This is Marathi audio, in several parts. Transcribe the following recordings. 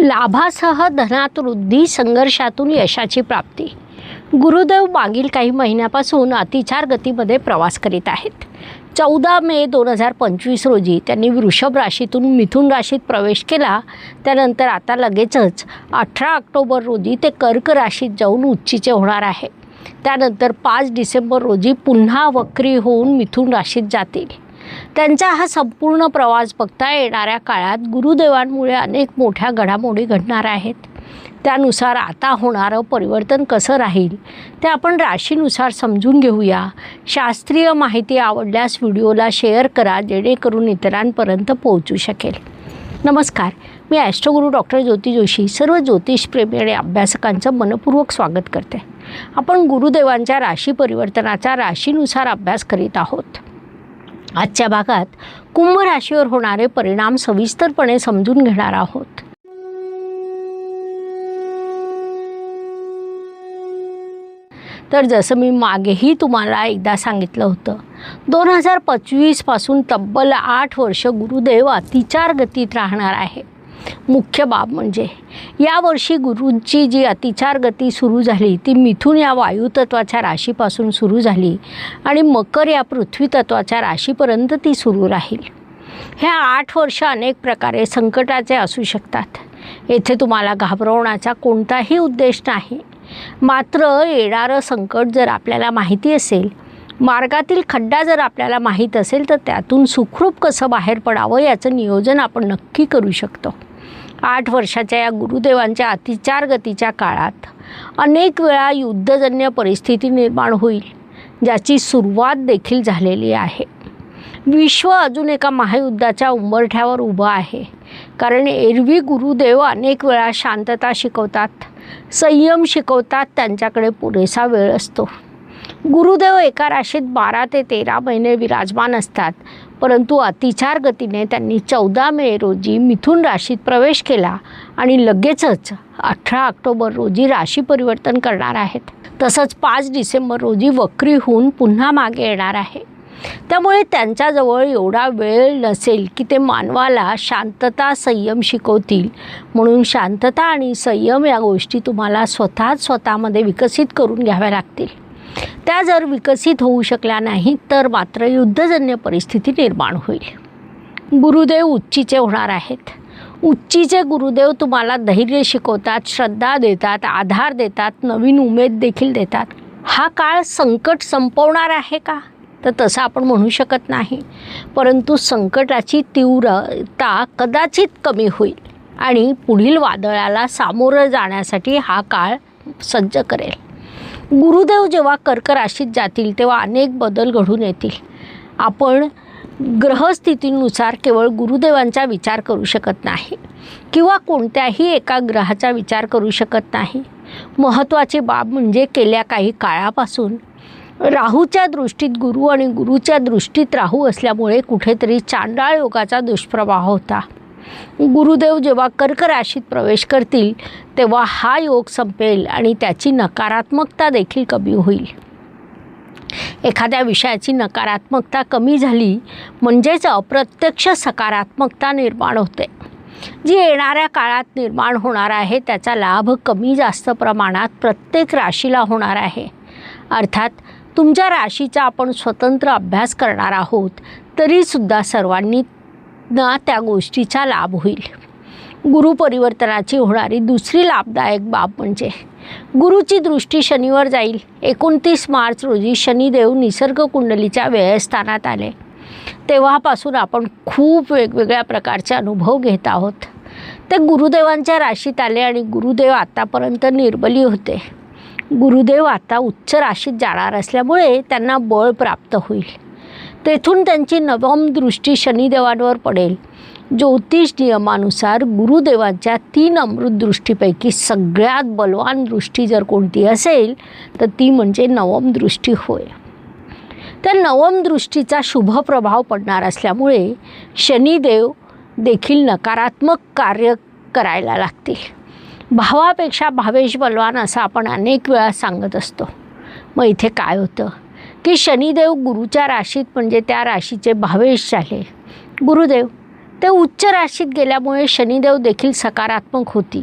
लाभासह धनात वृद्धी संघर्षातून यशाची प्राप्ती. गुरुदेव मागील काही महिन्यापासून अतिचार गतीमध्ये प्रवास करीत आहेत. चौदा मे दोन हजार पंचवीस रोजी त्यांनी वृषभ राशीतून मिथुन राशीत प्रवेश केला. त्यानंतर आता लगेचच अठरा ऑक्टोबर रोजी ते कर्क राशीत जाऊन उच्चीचे होणार आहे. त्यानंतर पाच डिसेंबर रोजी पुन्हा वक्री होऊन मिथुन राशीत जातील. त्यांचा हा संपूर्ण प्रवास बघता येणाऱ्या काळात गुरुदेवांमुळे अनेक मोठ्या घडामोडी घडणार आहेत. त्यानुसार आता होणारं परिवर्तन कसं राहील ते आपण राशीनुसार समजून घेऊया. शास्त्रीय माहिती आवडल्यास व्हिडिओला शेअर करा जेणेकरून इतरांपर्यंत पोहोचू शकेल. नमस्कार मी astro guru doctor Jyoti Joshi सर्व ज्योतिषप्रेमी आणि अभ्यासकांचं मनपूर्वक स्वागत करते. आपण गुरुदेवांच्या राशी परिवर्तनाचा राशीनुसार अभ्यास करीत आहोत. आजच्या भागात कुंभ राशीवर होणारे परिणाम सविस्तरपणे समजून घेणार आहोत. तर जसं मी मागेही तुम्हाला एकदा सांगितलं होतं दोन हजार पंचवीसपासून तब्बल आठ वर्ष गुरुदेव अतिचार गतीत राहणार आहे. मुख्य बाब म्हणजे यावर्षी गुरूंची जी अतिचार गती सुरू झाली ती मिथून या वायुतत्वाच्या राशीपासून सुरू झाली आणि मकर या पृथ्वीतत्वाच्या राशीपर्यंत ती सुरू राहील. ह्या आठ वर्ष अनेक प्रकारे संकटाचे असू शकतात. येथे तुम्हाला घाबरवण्याचा कोणताही उद्देश नाही. मात्र येणारं संकट जर आपल्याला माहिती असेल मार्गातील खड्डा जर आपल्याला माहीत असेल तर त्यातून सुखरूप कसं बाहेर पडावं याचं नियोजन आपण नक्की करू शकतो. आठ वर्षाच्या या गुरुदेवांच्या अतिचार गतीच्या काळात अनेक वेळा युद्धजन्य परिस्थिती निर्माण होईल ज्याची सुरुवात देखील झालेली आहे. विश्व अजून एका महायुद्धाच्या उंबरठ्यावर उभं आहे कारण एरवी गुरुदेव अनेक वेळा शांतता शिकवतात संयम शिकवतात त्यांच्याकडे पुरेसा वेळ असतो. गुरुदेव एका राशीत बारा ते तेरा महिने विराजमान असतात परंतु अतिचार गतीने त्यांनी चौदा मे रोजी मिथुन राशीत प्रवेश केला आणि लगेचच अठरा ऑक्टोबर रोजी राशी परिवर्तन करणार आहेत. तसंच पाच डिसेंबर रोजी वक्री होऊन पुन्हा मागे येणार आहे. त्यामुळे त्यांच्याजवळ एवढा वेळ नसेल की ते मानवाला शांतता संयम शिकवतील. म्हणून शांतता आणि संयम या गोष्टी तुम्हाला स्वतःच स्वतःमध्ये विकसित करून घ्याव्या लागतील. त्या जर विकसित होऊ शकल्या नाही तर मात्र युद्धजन्य परिस्थिती निर्माण होईल. गुरुदेव उच्चीचे होणार आहेत. उच्चीचे गुरुदेव तुम्हाला धैर्य शिकवतात श्रद्धा देतात आधार देतात नवीन उमेद देखील देतात. हा काळ संकट संपवणार आहे का? तर तसं आपण म्हणू शकत नाही. परंतु संकटाची तीव्रता कदाचित कमी होईल आणि पुढील वादळाला सामोरं जाण्यासाठी हा काळ सज्ज करेल. गुरुदेव जेव्हा कर्क राशीत जातील तेव्हा अनेक बदल घडून येतील. आपण ग्रहस्थितीनुसार केवळ गुरुदेवांचा विचार करू शकत नाही किंवा कोणत्याही एका ग्रहाचा विचार करू शकत नाही. महत्त्वाची बाब म्हणजे गेल्या काही काळापासून राहूच्या दृष्टीत गुरु आणि गुरुच्या दृष्टीत राहू असल्यामुळे कुठेतरी चांडाळ योगाचा दुष्प्रभाव होता. गुरुदेव जेव्हा कर्क राशीत प्रवेश करतील तेव्हा हा योग संपेल आणि त्याची नकारात्मकता देखील कमी होईल. एखाद्या विषयाची नकारात्मकता कमी झाली म्हणजेच अप्रत्यक्ष सकारात्मकता निर्माण होते. जी येणाऱ्या काळात निर्माण होणार आहे त्याचा लाभ कमी जास्त प्रमाणात प्रत्येक राशीला होणार आहे. अर्थात तुमच्या राशीचा आपण स्वतंत्र अभ्यास करणार आहोत तरीसुद्धा सर्वांनी ना त्या गोष्टीचा लाभ होईल. गुरुपरिवर्तनाची होणारी दुसरी लाभदायक बाब म्हणजे गुरुची दृष्टी शनिवर जाईल. एकोणतीस मार्च रोजी शनिदेव निसर्ग कुंडलीच्या व्ययस्थानात आले. तेव्हापासून आपण खूप वेगवेगळ्या प्रकारचे अनुभव घेत आहोत. ते गुरुदेवांच्या राशीत आले आणि गुरुदेव आतापर्यंत निर्बली होते. गुरुदेव आता उच्च राशीत जाणार असल्यामुळे त्यांना बळ प्राप्त होईल. तेथून त्यांची नवम दृष्टी शनिदेवांवर पडेल. ज्योतिष नियमानुसार गुरुदेवांच्या तीन अमृत दृष्टीपैकी सगळ्यात बलवान दृष्टी जर कोणती असेल तर ती म्हणजे नवम दृष्टी होय. तर नवम दृष्टीचा शुभ प्रभाव पडणार असल्यामुळे शनिदेव देखील नकारात्मक कार्य करायला लागतील. भावापेक्षा भावेश बलवान असं आपण अनेक वेळा सांगत असतो. मग इथे काय होतं? की शनिदेव गुरुच्या राशीत म्हणजे त्या राशीचे भावेश झाले. गुरुदेव ते उच्च राशीत गेल्यामुळे शनिदेव देखील सकारात्मक होतील.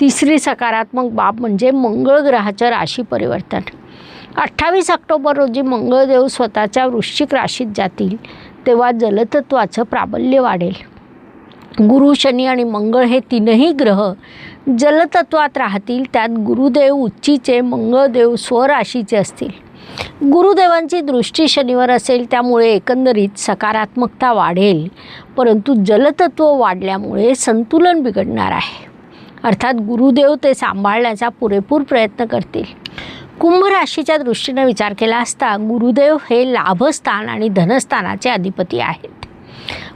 तिसरी सकारात्मक बाब म्हणजे मंगळ ग्रहाचं राशी परिवर्तन. अठ्ठावीस ऑक्टोबर रोजी मंगळदेव स्वतःच्या वृश्चिक राशीत जातील तेव्हा जलतत्वाचं प्राबल्य वाढेल. गुरु शनी आणि मंगळ हे तीनही ग्रह जलतत्वात राहतील त्यात गुरुदेव उच्चीचे मंगळदेव स्वराशीचे असतील. गुरुदेवांची दृष्टी शनिवर असेल त्यामुळे एकंदरीत सकारात्मकता वाढेल. परंतु जलतत्व वाढल्यामुळे संतुलन बिघडणार आहे. अर्थात गुरुदेव ते सांभाळण्याचा पुरेपूर प्रयत्न करतील. कुंभ राशीच्या दृष्टीनं विचार केला असता गुरुदेव हे लाभस्थान आणि धनस्थानाचे अधिपती आहेत.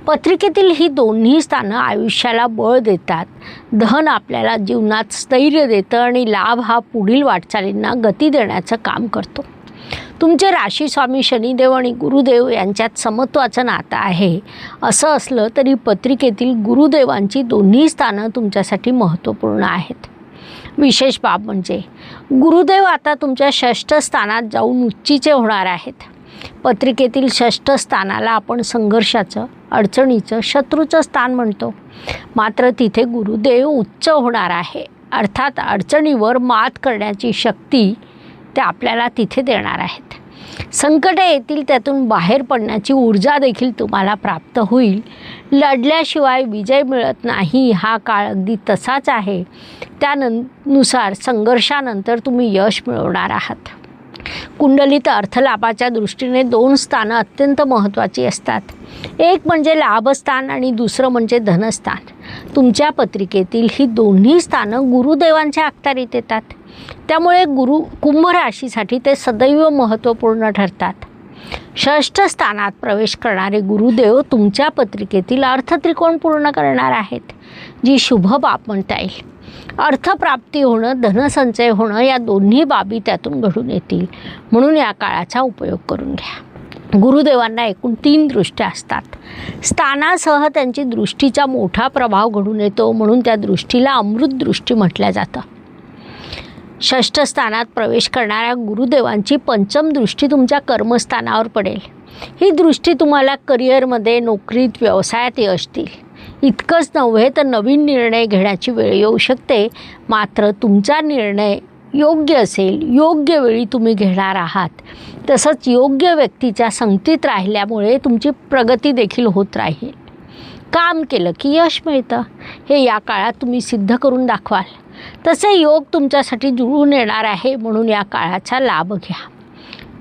पत्रिकेतील ही दोन्ही स्थानं आयुष्याला बळ देतात. धन आपल्याला जीवनात स्थैर्य देतं आणि लाभ हा पुढील वाटचालींना गती देण्याचं काम करतो. तुमचे राशी स्वामी शनिदेव आणि गुरुदेव यांच्यात समत्वाचं नातं आहे. असं असलं तरी पत्रिकेतील गुरुदेवांची दोन्ही स्थानं तुमच्यासाठी महत्त्वपूर्ण आहेत. विशेष बाब म्हणजे गुरुदेव आता तुमच्या षष्ठ स्थानात जाऊन उच्चीचे होणार आहेत. पत्रिकेतील षष्ठ स्थानाला आपण संघर्षाचं अडचणीचं शत्रूचं स्थान म्हणतो. मात्र तिथे गुरुदेव उच्च होणार आहे. अर्थात अडचणीवर मात करण्याची शक्ती ते आपल्याला तिथे देणार आहेत. संकटं येतील त्यातून बाहेर पडण्याची ऊर्जा देखील तुम्हाला प्राप्त होईल. लढल्याशिवाय विजय मिळत नाही हा काळ अगदी तसाच आहे. त्यानुसार संघर्षानंतर तुम्ही यश मिळवणार आहात. कुंडलीत अर्थलाभाच्या दृष्टीने दोन स्थानं अत्यंत महत्त्वाची असतात. एक म्हणजे लाभस्थान आणि दुसरं म्हणजे धनस्थान. तुमच्या पत्रिकेतील ही दोन्ही स्थानं गुरुदेवांच्या अखत्यारीत येतात. त्यामुळे गुरु कुंभ राशीसाठी ते सदैव महत्त्वपूर्ण ठरतात. षष्ठ स्थानात प्रवेश करणारे गुरुदेव तुमच्या पत्रिकेतील अर्थत्रिकोण पूर्ण करणार आहेत जी शुभ बाब म्हणता येईल. अर्थप्राप्ती होणं धनसंचय होणं या दोन्ही बाबी त्यातून घडून येतील. म्हणून या काळाचा उपयोग करून घ्या. गुरुदेवांना एकूण तीन दृष्ट्या असतात. स्थानासह त्यांची दृष्टीचा मोठा प्रभाव घडून येतो म्हणून त्या दृष्टीला अमृत दृष्टी म्हटल्या जातं. षष्ठस्थानात प्रवेश करणाऱ्या गुरुदेवांची पंचम दृष्टी तुमच्या कर्मस्थानावर पडेल. ही दृष्टी तुम्हाला करिअरमध्ये नोकरीत व्यवसायात यश देईल इतकंच नव्हे तर नवीन निर्णय घेण्याची वेळ येऊ शकते. मात्र तुमचा निर्णय योग्य असेल योग्य वेळी तुम्ही घेणार आहात. तसंच योग्य व्यक्तीच्या संगतीत राहिल्यामुळे तुमची प्रगती देखील होत राहील. काम केलं की यश मिळतं. हे या काळात तुम्ही सिद्ध करून दाखवाल. तसे योग तुमच्यासाठी जुळून येणार आहे म्हणून या काळाचा लाभ घ्या.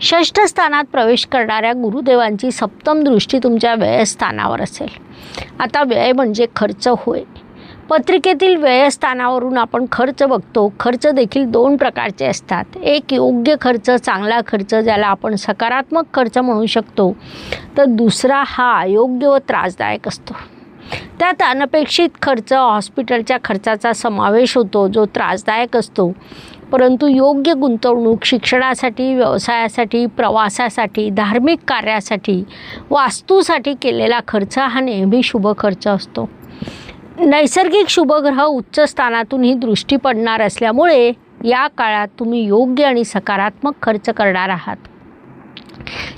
षष्ठ स्थानात प्रवेश करणाऱ्या गुरुदेवांची सप्तम दृष्टी तुमच्या व्ययस्थानावर असेल. आता व्यय म्हणजे खर्च होय. पत्रिकेतील व्ययस्थानावरून आपण खर्च बघतो. खर्च देखील दोन प्रकारचे असतात. एक योग्य खर्च चांगला खर्च ज्याला आपण सकारात्मक खर्च म्हणू शकतो. तर दुसरा हा अयोग्य व त्रासदायक असतो. त्यात अनपेक्षित खर्च हॉस्पिटलच्या खर्चाचा समावेश होतो जो त्रासदायक असतो. परंतु योग्य गुंतवणूक शिक्षणासाठी व्यवसायासाठी प्रवासासाठी धार्मिक कार्यासाठी वास्तूसाठी केलेला खर्च हा नेहमी शुभ खर्च असतो. नैसर्गिक शुभग्रह उच्च स्थानातून ही दृष्टी पडणार असल्यामुळे या काळात तुम्ही योग्य आणि सकारात्मक खर्च करणार आहात.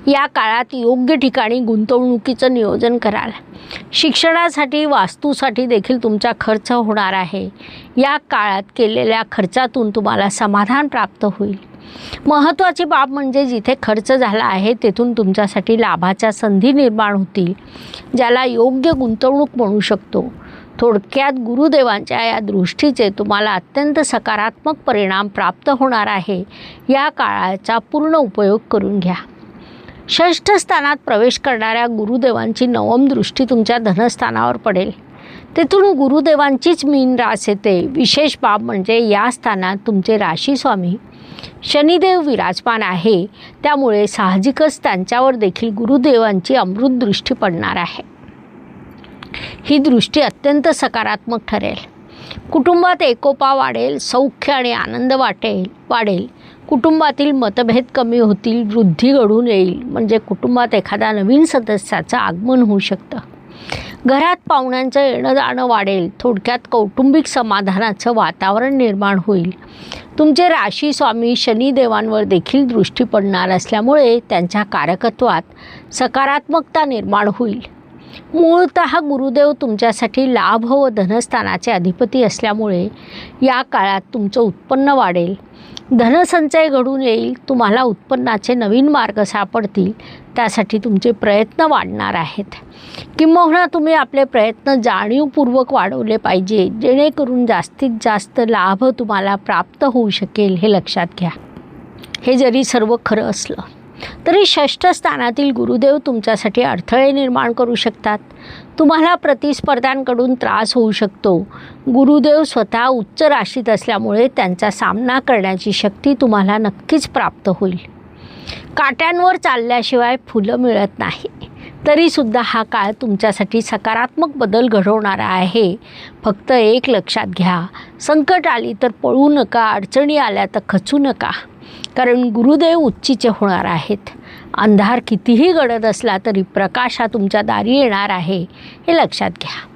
या काळात योग्य ठिकाणी गुंतवणुकीचं नियोजन कराल. शिक्षणासाठी वास्तूसाठी देखील तुमचा खर्च होणार आहे. या काळात केलेल्या खर्चातून तुम्हाला समाधान प्राप्त होईल. महत्त्वाची बाब म्हणजे जिथे खर्च झाला आहे तेथून तुमच्यासाठी लाभाच्या संधी निर्माण होतील ज्याला योग्य गुंतवणूक म्हणू शकतो. थोडक्यात गुरुदेवांच्या या दृष्टीचे तुम्हाला अत्यंत सकारात्मक परिणाम प्राप्त होणार आहे. या काळाचा पूर्ण उपयोग करून घ्या. षष्ठ स्थानात प्रवेश करणाऱ्या गुरुदेवांची नवम दृष्टी तुमच्या धनस्थानावर पडेल. तेथून गुरुदेवांचीच मीन रास येते. विशेष बाब म्हणजे या स्थानात तुमचे राशीस्वामी शनिदेव विराजमान आहे. त्यामुळे साहजिकच त्यांच्यावर देखील गुरुदेवांची अमृत दृष्टी पडणार आहे. ही दृष्टी अत्यंत सकारात्मक ठरेल. कुटुंबात एकोपा वाढेल सौख्य आणि आनंद वाटेल वाढेल. कुटुंबातील मतभेद कमी होतील वृद्धी घडून येईल. म्हणजे कुटुंबात एखादा नवीन सदस्याचं आगमन होऊ शकतं. घरात पाहुण्यांचं येणं जाणं वाढेल. थोडक्यात कौटुंबिक समाधानाचं वातावरण निर्माण होईल. तुमचे राशी स्वामी शनिदेवांवर देखील दृष्टी पडणार असल्यामुळे त्यांच्या कारकत्वात सकारात्मकता निर्माण होईल. मूळतः गुरुदेव तुमच्यासाठी लाभ व धनस्थानाचे अधिपती असल्यामुळे या काळात तुमचं उत्पन्न वाढेल. धनसंचय घडून येईल तुम्हाला उत्पन्नाचे नवीन मार्ग सापडतील त्यासाठी तुमचे प्रयत्न वाढणार आहेत. किंबहुना तुम्ही आपले प्रयत्न जाणीवपूर्वक वाढवले पाहिजे जेणेकरून जास्तीत जास्त लाभ तुम्हाला प्राप्त होऊ शकेल हे लक्षात घ्या. हे जरी सर्व खरं असलं तरी षष्ठ स्थानातील गुरुदेव तुमच्यासाठी अडथळे निर्माण करू शकतात. तुम्हाला प्रतिस्पर्ध्यांकडून त्रास होऊ शकतो. गुरुदेव स्वतः उच्च राशीत असल्यामुळे त्यांचा सामना करण्याची शक्ती तुम्हाला नक्कीच प्राप्त होईल. काट्यांवर चालल्याशिवाय फुलं मिळत नाही. तरीसुद्धा हा काळ तुमच्यासाठी सकारात्मक बदल घडवणारा आहे. फक्त एक लक्षात घ्या. संकट आली तर पळू नका अडचणी आल्या तर खचू नका. कारण गुरुदेव उच्चीचे होणार आहेत. अंधार कितीही गडद असला तरी प्रकाश हा तुमच्या दारी येणार आहे हे लक्षात घ्या.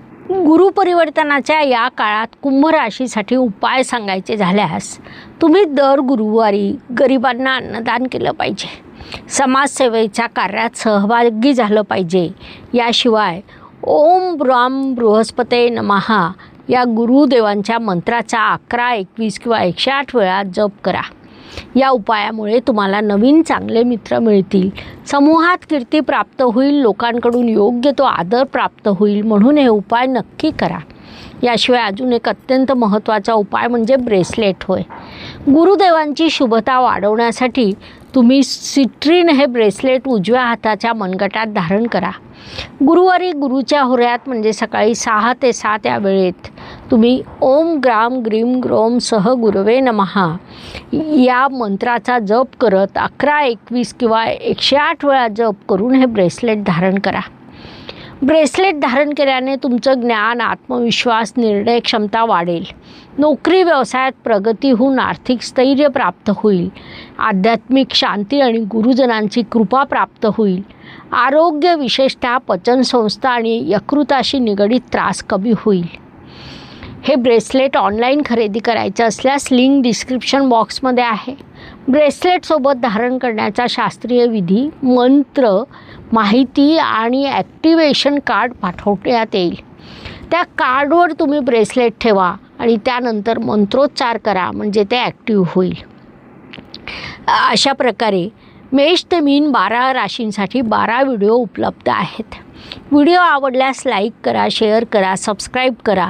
गुरुपरिवर्तनाच्या या काळात कुंभ राशीसाठी उपाय सांगायचे झाल्यास तुम्ही दर गुरुवारी गरिबांना अन्नदान केलं पाहिजे. समाजसेवेच्या कार्यात सहभागी झालं पाहिजे. याशिवाय ओम ब्राम बृहस्पते नमहा या गुरुदेवांच्या मंत्राचा अकरा एकवीस किंवा एकशे आठ वेळा जप करा. या उपायामुळे तुम्हाला नवीन चांगले मित्र मिळतील. समूहात कीर्ती प्राप्त होईल लोकांकडून योग्य तो आदर प्राप्त होईल म्हणून हे उपाय नक्की करा. याशिवाय अजून एक अत्यंत महत्त्वाचा उपाय म्हणजे ब्रेसलेट होय. गुरुदेवांची शुभता वाढवण्यासाठी तुम्ही सिट्रीन हे ब्रेसलेट उजव्या हाताच्या मनगटात धारण करा. गुरुवारी गुरुच्या होऱ्यात म्हणजे सकाळी सहा ते सात या वेळेत तुम्ही ओम ग्राम ग्रीम ग्रोम सह गुरवे नमहा या मंत्राचा जप करत अकरा एकवीस किंवा एकशे आठ वेळा जप करून हे ब्रेसलेट धारण करा. ब्रेसलेट धारण केल्याने तुमचं ज्ञान आत्मविश्वास निर्णय क्षमता वाढेल. नोकरी व्यवसायात प्रगती होऊन आर्थिक स्थैर्य प्राप्त होईल. आध्यात्मिक शांती आणि गुरुजनांची कृपा प्राप्त होईल. आरोग्य विशेषतः पचनसंस्था आणि यकृताशी निगडीत त्रास कमी होईल. हे ब्रेसलेट ऑनलाईन खरेदी करायचं असल्यास लिंक डिस्क्रिप्शन बॉक्समध्ये आहे. ब्रेसलेटसोबत धारण करण्याचा शास्त्रीय विधी मंत्र माहिती आणि ॲक्टिवेशन कार्ड पाठवण्यात येईल. त्या कार्डवर तुम्ही ब्रेसलेट ठेवा आणि त्यानंतर मंत्रोच्चार करा म्हणजे ते ॲक्टिव्ह होईल. अशा प्रकारे मेष ते मीन बारा राशींसाठी बारा व्हिडिओ उपलब्ध आहेत. व्हिडिओ आवडल्यास लाईक करा शेअर करा सबस्क्राईब करा.